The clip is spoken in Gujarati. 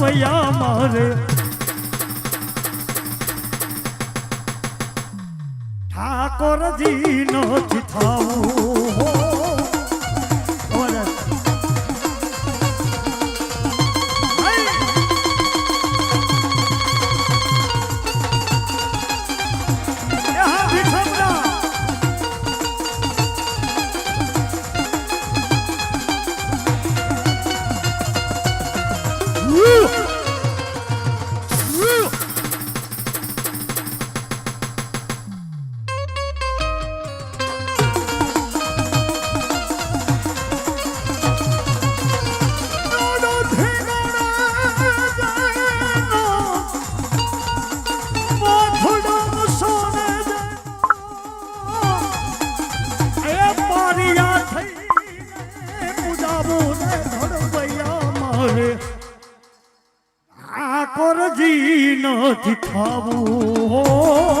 વૈયા મારે. ઠાકોરજી નો થાવું નથી ખાવું